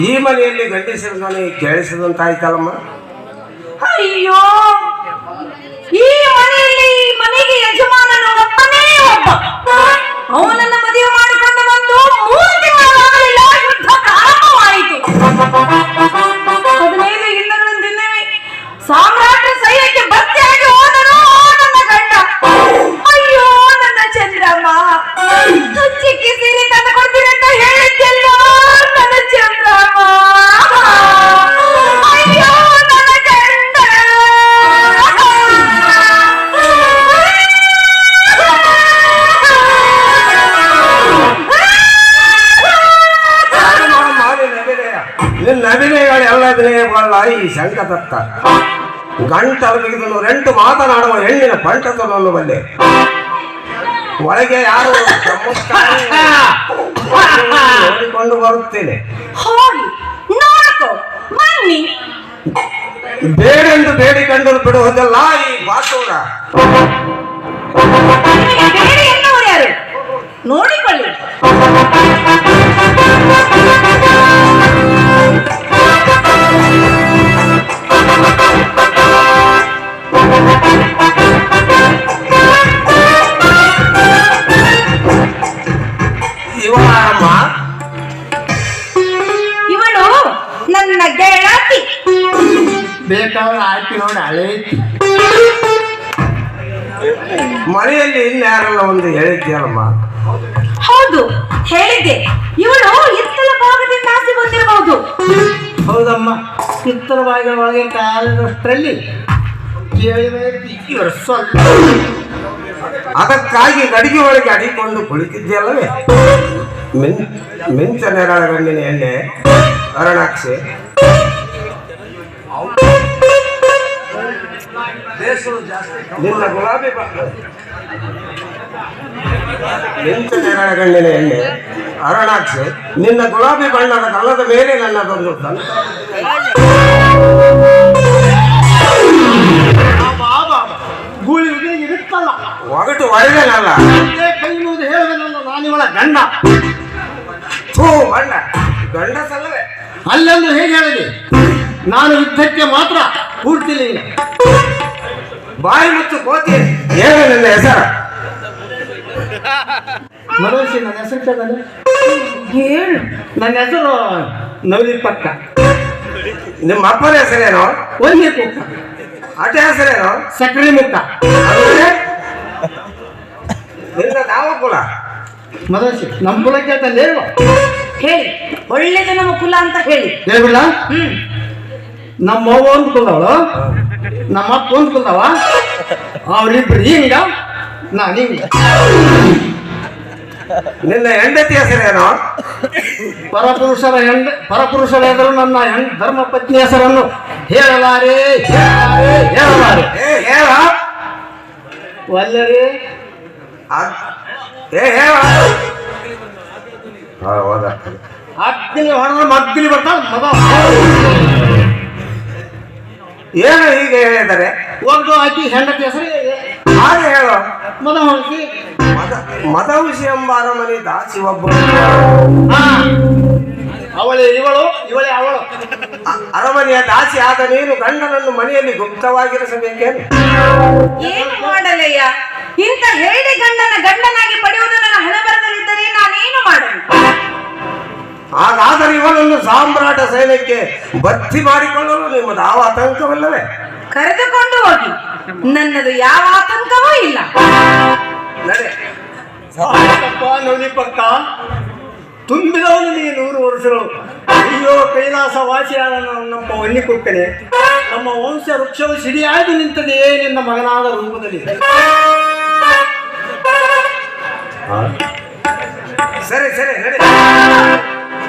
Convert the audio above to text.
ಈ ಮನೆಯಲ್ಲಿ ಗಂಡಿಸಿದ ಮನೆ ಕೇಳಿಸಿದಂತಾಯ್ತಲ್ಲಮ್ಮ? ಅಯ್ಯೋ! ಈ ಮನೆಯಲ್ಲಿ ಮನೆಗೆ ಯಜಮಾನನು ಒಬ್ಬನೇ ಒಬ್ಬ. ಅವನನ್ನ ಮದುವೆ ಮಾಡಿಕೊಂಡು ಬಂದು ಮೂರು ತಿಂಗಳಾಗಲಿಲ್ಲ ಯುದ್ಧ ಪ್ರಾರಂಭವಾಯಿತು. ಹದಿನೈದು ದಿನಗಳಿಂದಲೇ ಸಾಮ್ರಾಟ ಸೈನ್ಯಕ್ಕೆ ಭರ್ತಿಯಾಗಿ ಹೋದನು ನನ್ನ ಗಂಡ. ಅಯ್ಯೋ, ನನ್ನ ಚಂದ್ರಮ್ಮ. ಚಿಕ್ಕಿ ಅಭಿನಯಗಳಲ್ಲ ಈ ಶಂಕದತ್ತ. ಗಂಟಲು ಬಿಗಿದನು ರೆಂಟು ಮಾತನಾಡುವ ಹೆಣ್ಣಿನ ಪಂಟತನನ್ನು ಬಲ್ಲೆ. ಒಳಗೆ ಯಾರು? ನೋಡಿಕೊಂಡು ಬರುತ್ತೇನೆ. ಬೇಡೆಂದು ಬೇಡಿಕೊಂಡು ಬಿಡುವುದಲ್ಲ ಈ ಬಾತೂರ. ನೋಡಿಕೊಳ್ಳಿ. ನನ್ನ ಗೆಳತಿ. ಬೇಕಾದ್ರೆ ಆಯ್ತು ನೋಡಿ ಹಳೆ ಮನೆಯಲ್ಲಿ ಇನ್ಯಾರಲ್ಲ ಒಂದು ಹೇಳಿದ್ಯಲ್ಲಮ್ಮ? ಹೌದು ಹೇಳಿದ್ದೆ. ಇವಳು ಇತ್ತಲ ಭಾಗದಿಂದ ಆಸೆ ಬಂದಿರಬಹುದು. ಹೌದಮ್ಮ ಇತ್ತಲ ಭಾಗದ ಒಳಗೆ ಕಾಲದಷ್ಟರಲ್ಲಿ ಅದಕ್ಕಾಗಿ ಗಡಿಗೆ ಒಳಗೆ ಅಡಿಕೊಂಡು ಕುಳಿತಿದ್ದೆ ಅಲ್ಲವೇ ಮಿಂಚ ನೆರಳ ಗಣ್ಣಿನ ಎಣ್ಣೆ. ಅರಣಾಕ್ಷಿ ನಿನ್ನ ಗುಲಾಬಿ ಬಣ್ಣ ಮಿಂಚ ನೆರಳ ಗಣ್ಣಿನ ಎಣ್ಣೆ ಅರಣಾಕ್ಷೆ ನಿನ್ನ ಗುಲಾಬಿ ಬಣ್ಣದ ಕಲ್ಲದ ಮೇಲೆ ನನ್ನ ಬಂದು ಒಗಟು ಒಳ್ಳೆನಲ್ಲ ಕೈ ಹೇಳಿದ ನಾನಿವಳ ಗಂಡ. ಥೂ ಬಣ್ಣ. ಗಂಡಸಲ್ಲವೇ? ಅಲ್ಲೊಂದು ಹೇಗೆ ಹೇಳಲಿ? ನಾನು ಯುದ್ಧಕ್ಕೆ ಮಾತ್ರ ಪೂರ್ತಿ ಬಾಯಿ ಮುಚ್ಚು ಕೋತಿ. ಏನು ನನ್ನ ಹೆಸರು? ಮನೋಜಿ ನನ್ನ ಹೆಸರು ಹೇಳು. ನನ್ನ ಹೆಸರು ನವಲಿ ಪಕ್ಕ ನಿಮ್ಮ ಅಪ್ಪನ ಹೆಸರೇನು? ಒಂದೇ ಕುಕ್ಕ ಅಟ ಹೆಸರೇನು? ಸಕ್ರೆ ಮುಕ್ಕ ನಿನ್ನ ಯಾವ ಕುಲ ಮನೋಜಿ ನಮ್ಮ ಕುಲಕ್ಕೆ ಅಂತ ನೇರುವ. ಹೇಳಿ. ಒಳ್ಳೇದು ನಮ್ಮ ಕುಲ ಅಂತ ಹೇಳಿ. ಹೇಳ್ಬಿಡ ಹ್ಮ್. ನಮ್ಮ ಅವ್ವ ಒಂದು ಕುಲದವಳು. ನಮ್ಮ ಅಪ್ಪ ಒಂದು ಕುಲದವ. ಅವ್ರಿಬ್ರು ಹಿಂಗ ನಾನು ಹಿಂಗ. ನಿನ್ನ ಹೆಂಡತಿ ಹೆಸರೇನು ಪರಪುರುಷರ ಹೆಂಡ ಪರಪುರುಷರ ಹೆಸರು ನನ್ನ ಹೆಣ್ ಧರ್ಮ ಪತ್ನಿ ಹೆಸರನ್ನು ಹೇಳಲಾರೆ ಹೇಳಲಾರೆ ಹೇಳಲಾರೆ. ಹೇಳ. ಒಲ್ಲರಿ. ಏ ಹೇಳ. ಹೋದ. ಅಗ್ನಿ ಹೊಡೆದ್ರೆ ಮಗ್ಗಿಲಿ ಬರ್ತಾವ ಮಗ ಏನು ಹೀಗೆ ಹೇಳಿದರೆ? ಒಂದು ಆಕಿ ಹೆಂಡತಿ ಹೆಸರು ಹಾಗೆ ಹೇಳು ಮದ ಹೊರಸಿ ಮದ ಮದವಿಷಿ ಎಂಬ ಅರಮನೆ ದಾಸಿ ಒಬ್ಬ. ಅವಳೆ ಇವಳು ಇವಳೆ ಅವಳು. ಅರಮನೆಯ ದಾಸಿ ಆದ ನೀನು ಗಂಡನನ್ನು ಮನೆಯಲ್ಲಿ ಗುಪ್ತವಾಗಿರಿಸಬೇಕೇನು? ಏನು ಮಾಡಲಯ್ಯ? ಇಂಥ ಹೇಳಿ ಗಂಡನ ಗಂಡನಾಗಿ ಪಡೆಯುವುದು ನನ್ನ ಹಣ ಬರದಲ್ಲಿದ್ದರೆ ನಾನೇನು ಮಾಡಲು? ಹಾಗಾದರೆ ಇವನನ್ನು ಸಾಮ್ರಾಟ ಸೈನ್ಯಕ್ಕೆ ಭರ್ತಿ ಮಾಡಿಕೊಳ್ಳಲು ನಿಮ್ಮ ಯಾವ ಆತಂಕವಿಲ್ಲವೇ? ಕರೆದುಕೊಂಡು ಹೋಗಿ. ನನ್ನದು ಯಾವ ಆತಂಕವೂ ಇಲ್ಲ. ನಡೆ. ಪಕ್ಕ ತುಂಬಿದವನು ನೀ ನೂರು ವರ್ಷಗಳು. ಅಯ್ಯೋ ಕೈಲಾಸ ವಾಸಿಯಾದ ನಮ್ಮ ವನ್ನಿ ಕುಕ್ಕನೆ ನಮ್ಮ ವಂಶ ವೃಕ್ಷವು ಸಿಡಿಯಾಗಿ ನಿಂತದೆಯೇ ನಿನ್ನ ಮಗನಾದ ರೂಪದಲ್ಲಿ. ಸರಿ ಸರಿ ನಡೆ.